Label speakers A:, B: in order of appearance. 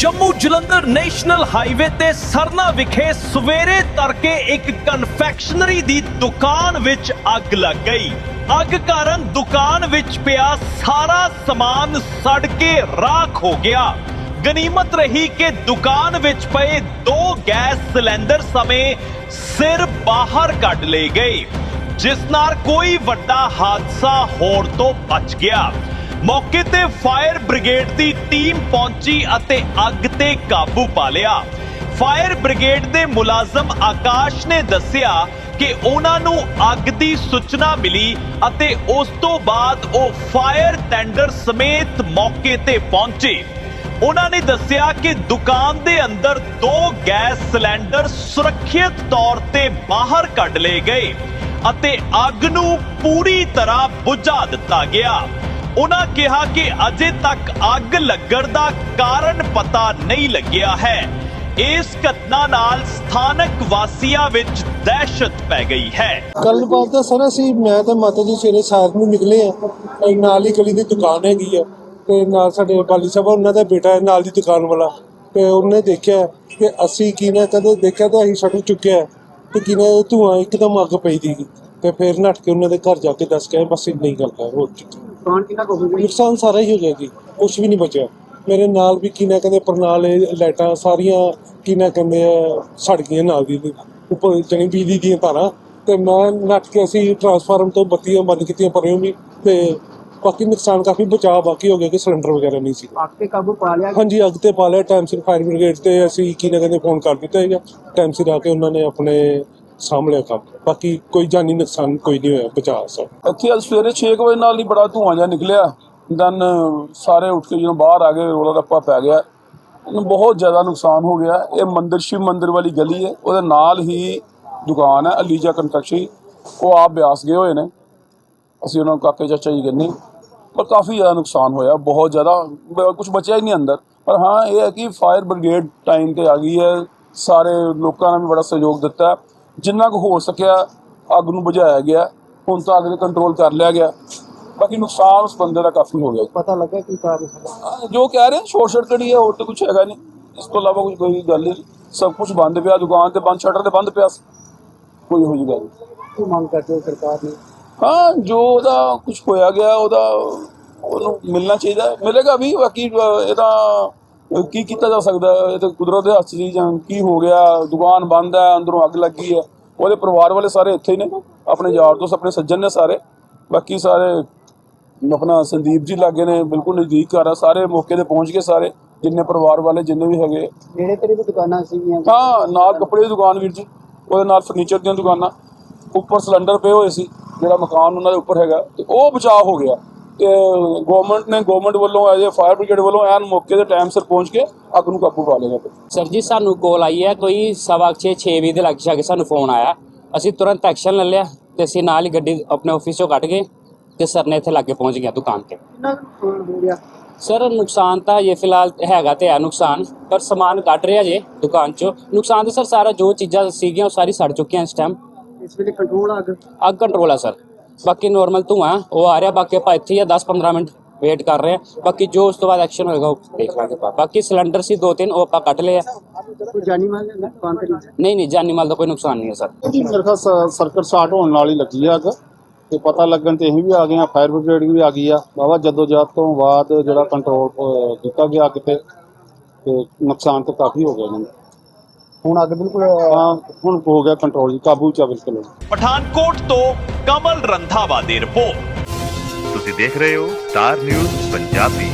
A: Jammu Jalandhar national highway ਤੇ ਸਰਨਾ ਵਿਖੇ ਸਵੇਰੇ ਤੜਕੇ ਇੱਕ ਕਨਫੈਕਸ਼ਨਰੀ ਦੀ ਦੁਕਾਨ ਵਿੱਚ ਅੱਗ ਲੱਗ ਗਈ। ਅੱਗ ਕਾਰਨ ਦੁਕਾਨ ਵਿੱਚ ਪਿਆ ਸਾਰਾ ਸਮਾਨ ਸੜ ਕੇ ਰਾਖ ਹੋ ਗਿਆ। ਗਨੀਮਤ ਰਹੀ ਕਿ ਦੁਕਾਨ ਵਿੱਚ ਪਏ ਦੋ ਗੈਸ ਸਿਲੰਡਰ ਸਮੇਂ ਸਿਰ ਬਾਹਰ ਕੱਢ ਲਏ ਗਏ, ਜਿਸ ਨਾਲ ਕੋਈ ਵੱਡਾ ਹਾਦਸਾ ਹੋਣ ਤੋਂ ਬਚ ਗਿਆ। ਮੌਕੇ ਤੇ ਫਾਇਰ ਬ੍ਰਿਗੇਡ ਦੀ ਟੀਮ ਪਹੁੰਚੀ ਅਤੇ ਅੱਗ ਤੇ ਕਾਬੂ ਪਾ ਲਿਆ। ਫਾਇਰ ਬ੍ਰਿਗੇਡ ਦੇ ਮੁਲਾਜ਼ਮ ਆਕਾਸ਼ ਨੇ ਦੱਸਿਆ ਕਿ ਉਹਨਾਂ ਨੂੰ ਅੱਗ ਦੀ ਸੂਚਨਾ ਮਿਲੀ ਅਤੇ ਉਸ ਤੋਂ ਬਾਅਦ ਉਹ ਫਾਇਰ ਟੈਂਡਰ ਸਮੇਤ ਮੌਕੇ ਤੇ ਪਹੁੰਚੇ। ਉਹਨਾਂ ਨੇ ਦੱਸਿਆ ਕਿ ਦੁਕਾਨ ਦੇ ਅੰਦਰ ਦੋ ਗੈਸ ਸਿਲੰਡਰ ਸੁਰੱਖਿਅਤ ਤੌਰ ਤੇ ਬਾਹਰ ਕੱਢ ਲਏ ਗਏ ਅਤੇ ਅੱਗ ਨੂੰ ਪੂਰੀ ਤਰ੍ਹਾਂ ਬੁਝਾ ਦਿੱਤਾ ਗਿਆ। ਉਹਨਾਂ ਕਿਹਾ ਕਿ ਅਜੇ ਤੱਕ ਅੱਗ ਲੱਗਣ ਦਾ ਕਾਰਨ ਪਤਾ ਨਹੀਂ ਲੱਗਿਆ ਹੈ। ਇਸ ਘਟਨਾ ਨਾਲ ਸਥਾਨਕ ਵਾਸੀਆਂ ਵਿੱਚ ਦਹਿਸ਼ਤ ਪੈ ਗਈ ਹੈ।
B: ਗੱਲਬਾਤ ਤਾਂ ਸਰ, ਅਸੀਂ, ਮੈਂ ਤੇ ਮਾਤਾ ਜੀ ਸਵੇਰੇ ਸਾਰ ਨੂੰ ਨਿਕਲੇ ਆ। ਨਾਲ ਹੀ ਗਲੀ ਦੀ ਦੁਕਾਨ ਹੈਗੀ ਆ। ਤੇ ਨਾਲ ਸਾਡੇ ਬਾਲੀ ਸਾਹਿਬ ਉਹਨਾਂ ਦਾ ਬੇਟਾ ਹੈ ਨਾਲ ਦੀ ਦੁਕਾਨ ਵਾਲਾ। ਤੇ ਉਹਨੇ ਦੇਖਿਆ ਕਿ ਅਸੀਂ ਕੀ ਕਦੇ ਦੇਖਿਆ ਤਾਂ ਅਸੀਂ ਛੱਡ ਚੁੱਕਿਆ ਤੇ ਕੀ ਨਾ ਧੂਆਂ ਇੱਕਦਮ ਅੱਗ ਪਈ ਦੀ ਤੇ ਫਿਰ ਨੱਠ ਕੇ ਉਹਨਾਂ ਦੇ ਘਰ ਜਾ ਕੇ ਦੱਸ ਕੇ ਬਸ ਇੰਨੀ ਗੱਲ ਹੈ ਹੋ ਚੁੱਕੀ
C: ਕੌਣ ਕਿੰਨਾ ਕੁ ਹੋ ਗਈ
B: ਨੁਕਸਾਨ ਸਾਰਾ ਹੀ ਹੋ ਗਿਆ ਜੀ ਕੁਝ ਵੀ ਨਹੀਂ ਬਚਿਆ। ਮੇਰੇ ਨਾਲ ਵੀ ਕੀ ਨਾ ਕਹਿੰਦੇ ਪ੍ਰਣਾਲੇ ਲਾਈਟਾਂ ਸਾਰੀਆਂ ਕੀ ਨਾ ਕਹਿੰਦੇ ਆ ਸੜ ਗਈਆਂ ਨਾਲ ਦੀ ਦੀ। ਉੱਪਰ ਜਣੀ ਬਿਜਲੀ ਦੀਆਂ ਤਾਰਾਂ। ਤੇ ਮੈਂ ਨੱਠ ਕੇ ਅਸੀਂ ਟਰਾਂਸਫਾਰਮ ਤੋਂ ਬੱਤੀਆਂ ਬੰਦ ਕੀਤੀਆਂ ਪਰਿਓ ਵੀ ਤੇ ਬਾਕੀ ਨੁਕਸਾਨ ਕਾਫੀ ਬਚਾਅ ਬਾਕੀ ਹੋ ਗਿਆ ਕਿ ਸਿਲੰਡਰ ਵਗੈਰਾ ਨਹੀਂ ਸੀ।
C: ਅੱਗ ਤੇ ਕਾਬੂ ਪਾ ਲਿਆ
B: ਹਾਂਜੀ ਅੱਗ ਤੇ ਪਾ ਲਿਆ ਟਾਈਮ ਸਿਰ ਫਾਇਰ ਬ੍ਰਿਗੇਡ ਤੇ ਅਸੀਂ ਕੀ ਨਾ ਕਹਿੰਦੇ ਫੋਨ ਕਰ ਦਿੱਤਾ ਹੈਗਾ ਟਾਈਮ ਸਿਰ ਆ ਕੇ ਉਹਨਾਂ ਨੇ ਆਪਣੇ ਸਾਹਮਣੇ ਕੰਮ। ਬਾਕੀ ਕੋਈ ਜਾਨੀ ਨੁਕਸਾਨ ਕੋਈ ਨਹੀਂ ਹੋਇਆ ਬਚਾਅ ਸਰ
D: ਇੱਥੇ ਅੱਜ ਸਵੇਰੇ 6 ਵਜੇ ਨਾਲ ਹੀ ਬੜਾ ਧੂਆਂ ਜਿਹਾ ਨਿਕਲਿਆ। ਦਨ ਸਾਰੇ ਉੱਠ ਕੇ ਜਦੋਂ ਬਾਹਰ ਆ ਗਏ, ਰੋਲਾ ਰੱਪਾ ਪੈ ਗਿਆ। ਬਹੁਤ ਜ਼ਿਆਦਾ ਨੁਕਸਾਨ ਹੋ ਗਿਆ। ਇਹ ਮੰਦਿਰ ਸ਼ਿਵ ਮੰਦਿਰ ਵਾਲੀ ਗਲੀ ਹੈ ਉਹਦੇ ਨਾਲ ਹੀ ਦੁਕਾਨ ਹੈ ਅਲੀਜਾ ਕਨਫੈਕਸ਼ਨਰੀ ਉਹ ਆਪ ਬਿਆਸ ਗਏ ਹੋਏ ਨੇ। ਅਸੀਂ ਉਹਨਾਂ ਨੂੰ ਕਾਕੇ ਚਾਚਾ ਜੀ ਕਹਿੰਦੇ ਪਰ ਕਾਫੀ ਜ਼ਿਆਦਾ ਨੁਕਸਾਨ ਹੋਇਆ। ਬਹੁਤ ਜ਼ਿਆਦਾ ਕੁਝ ਬਚਿਆ ਹੀ ਨਹੀਂ ਅੰਦਰ। ਪਰ ਹਾਂ, ਇਹ ਹੈ ਕਿ ਫਾਇਰ ਬ੍ਰਿਗੇਡ ਟਾਈਮ ਤੇ ਆ ਗਈ ਹੈ। ਸਾਰੇ ਲੋਕਾਂ ਨੇ ਵੀ ਬੜਾ ਸਹਿਯੋਗ ਦਿੱਤਾ। ਜਿੰਨਾ ਕੁ ਹੋ ਸਕਿਆ ਅੱਗ ਨੂੰ ਬੁਝਾਇਆ ਗਿਆ ਹੁਣ ਤਾਂ ਅੱਗ ਨੂੰ ਕੰਟਰੋਲ ਕਰ ਲਿਆ ਗਿਆ। ਬਾਕੀ ਨੁਕਸਾਨ ਉਸ ਬੰਦੇ ਦਾ ਕਾਫੀ ਹੋ ਗਿਆ।
C: ਪਤਾ ਲੱਗਾ ਕੀ ਕਾਰਨ ਹੈ
D: ਹਾਂ, ਜੋ ਕਹਿ ਰਹੇ ਆ, ਸ਼ੋਰਟ ਸਰਕਟ ਹੀ ਹੈ ਹੋਰ ਤਾਂ ਕੁਝ ਹੈਗਾ ਨਹੀਂ। ਇਸ ਤੋਂ ਇਲਾਵਾ ਕੋਈ ਕੋਈ ਗੱਲ ਨਹੀਂ। ਸਭ ਕੁਝ ਬੰਦ ਪਿਆ ਦੁਕਾਨ ਤੇ ਬੰਦ ਸ਼ਟਰ ਤੇ ਬੰਦ ਪਿਆ। ਸੀ। ਕੋਈ ਗੱਲ ਨਹੀਂ।
C: ਕੀ ਮੰਗ ਕਰਦੇ ਹੋ ਸਰਕਾਰ ਨੇ?
D: ਹਾਂ ਜੋ ਉਹਦਾ ਕੁਝ ਹੋਇਆ ਗਿਆ ਉਹਦਾ ਉਹਨੂੰ ਮਿਲਣਾ ਚਾਹੀਦਾ। ਹੈ। ਮਿਲੇਗਾ ਵੀ ਬਾਕੀ ਇਹਦਾ ਕੀ ਕੀਤਾ ਜਾ ਸਕਦਾ? ਇਹ ਤਾਂ ਕੁਦਰਤ ਦੇ ਹੱਥ 'ਚ ਜੀ ਜਾਂ ਕੀ ਹੋ ਗਿਆ? ਦੁਕਾਨ ਬੰਦ ਹੈ ਅੰਦਰੋਂ ਅੱਗ ਲੱਗੀ ਹੈ। ਉਹਦੇ ਪਰਿਵਾਰ ਵਾਲੇ ਸਾਰੇ ਇੱਥੇ ਹੀ ਨੇ। ਆਪਣੇ ਯਾਰ ਦੋਸਤ ਆਪਣੇ ਸੱਜਣ ਨੇ ਸਾਰੇ। ਬਾਕੀ ਸਾਰੇ ਆਪਣਾ ਸੰਦੀਪ ਜੀ ਲਾਗੇ ਨੇ ਬਿਲਕੁਲ ਨਜ਼ਦੀਕ ਘਰ ਆ। ਸਾਰੇ ਮੌਕੇ ਤੇ ਪਹੁੰਚ ਗਏ ਸਾਰੇ ਜਿੰਨੇ ਪਰਿਵਾਰ ਵਾਲੇ ਜਿੰਨੇ ਵੀ ਹੈਗੇ।
C: ਨੇੜੇ ਤੇੜੇ ਵੀ ਦੁਕਾਨਾਂ ਸੀਗੀਆਂ?
D: ਹਾਂ ਨਾਲ ਕੱਪੜੇ ਦੀ ਦੁਕਾਨ ਵੀਰ ਜੀ। ਉਹਦੇ ਨਾਲ ਫਰਨੀਚਰ ਦੀਆਂ ਦੁਕਾਨਾਂ। ਉੱਪਰ ਸਿਲੰਡਰ ਪਏ ਹੋਏ ਸੀ। ਜਿਹੜਾ ਮਕਾਨ ਉਹਨਾਂ ਦੇ ਉੱਪਰ ਹੈਗਾ। ਤੇ ਉਹ ਬਚਾਅ ਹੋ ਗਿਆ। ਗਵਰਨਮੈਂਟ ਨੇ ਗਵਰਨਮੈਂਟ ਵੱਲੋਂ ਐਜ ਫਾਇਰ ਬ੍ਰਿਗੇਡ ਵੱਲੋਂ ਐਨ ਮੌਕੇ ਤੇ ਟਾਈਮ ਸਿਰ ਪਹੁੰਚ ਕੇ ਅੱਗ ਨੂੰ ਕਾਬੂ ਪਾ ਲਿਆ
E: ਸਰ ਜੀ ਸਾਨੂੰ ਕੋਲ ਆਈ ਹੈ ਕੋਈ ਸਵਾ ਛੇ 6 ਵਜੇ ਦੇ ਲੱਗ ਕੇ ਸਾਨੂੰ ਫੋਨ ਆਇਆ। ਅਸੀਂ ਤੁਰੰਤ ਐਕਸ਼ਨ ਲੈ ਲਿਆ ਤੇ ਅਸੀਂ ਨਾਲ ਹੀ ਗੱਡੀ ਆਪਣੇ ਆਫਿਸ ਚੋਂ ਕੱਢ ਗਏ ਤੇ ਸਰ ਨੇ ਇੱਥੇ ਲਾਗੇ ਪਹੁੰਚ ਗਿਆ ਦੁਕਾਨ ਤੇ। ਸਰ ਨੁਕਸਾਨ ਤਾਂ ਇਹ ਫਿਲਹਾਲ ਹੈਗਾ ਤੇ ਹੈ ਨੁਕਸਾਨ ਪਰ ਸਮਾਨ ਕੱਢ ਰਿਹਾ ਜੇ ਦੁਕਾਨ ਚੋਂ। ਨੁਕਸਾਨ ਤਾਂ ਸਰ ਸਾਰਾ ਜੋ ਚੀਜ਼ਾਂ ਸੀਗੀਆਂ ਉਹ ਸਾਰੀ ਸੜ ਚੁੱਕੀਆਂ ਇਸ ਟਾਈਮ
C: ਇਸ ਵੇਲੇ ਕੰਟਰੋਲ ਅੱਗ?
E: ਅੱਗ ਕੰਟਰੋਲ ਆ ਸਰ ਬਾਕੀ ਨਾਰਮਲ ਧੂਆਂ ਉਹ ਆ ਰਿਹਾ ਬਾਕੀ ਆਪਾਂ ਇੱਥੇ ਹੀ ਆ 10-15 ਮਿੰਟ ਵੇਟ ਕਰ ਰਹੇ ਹਾਂ। ਬਾਕੀ ਜੋ ਉਸ ਤੋਂ ਬਾਅਦ ਐਕਸ਼ਨ ਹੋਏਗਾ ਉਹ ਦੇਖ ਲਾਂਗੇ ਆਪਾਂ। ਬਾਕੀ ਸਿਲੰਡਰ ਸੀ ਦੋ ਤਿੰਨ ਉਹ ਆਪਾਂ ਕੱਢ ਲਏ ਆ।
C: ਕੋਈ ਜਾਨੀ ਮਾਲ ਦਾ ਨੁਕਸਾਨ ਤਾਂ ਨਹੀਂ
E: ਨਹੀਂ ਨਹੀਂ ਜਾਨੀ ਮਾਲ ਦਾ ਕੋਈ ਨੁਕਸਾਨ ਨਹੀਂ ਹੈ ਸਰ।
F: ਮੇਰੇ ਖਿਆਲ ਸਰਕਟ ਸਟਾਰਟ ਹੋਣ ਨਾਲ ਹੀ ਲੱਗੀ ਆ ਅੱਗ ਤੇ ਪਤਾ ਲੱਗਣ ਤੇ ਅਸੀਂ ਵੀ ਆ ਗਏ ਆ ਫਾਇਰ ਬ੍ਰਿਗੇਡ ਵੀ ਆ ਗਈ ਆ। ਬਾਬਾ ਜਦੋਜਹਿਦ ਤੋਂ ਬਾਅਦ ਜਿਹੜਾ ਕੰਟਰੋਲ ਦਿੱਤਾ ਗਿਆ ਅੱਗ ਤੇ ਨੁਕਸਾਨ ਤਾਂ ਕਾਫੀ ਹੋ ਗਿਆ ਇਹਨਾਂ ਦਾ।
C: ਹੁਣ ਅੱਗ ਬਿਲਕੁਲ
F: ਹਾਂ ਹੁਣ ਹੋ ਗਿਆ ਕੰਟਰੋਲ ਜੀ ਕਾਬੂ ਚ ਆ ਬਿਲਕੁਲ।
A: ਪਠਾਨਕੋਟ ਤੋਂ ਕਮਲ ਰੰਧਾਵਾ ਦੀ ਰਿਪੋਰਟ।
G: ਤੁਸੀਂ ਦੇਖ ਰਹੇ ਹੋ ਸਟਾਰ ਨਿਊਜ਼ ਪੰਜਾਬੀ।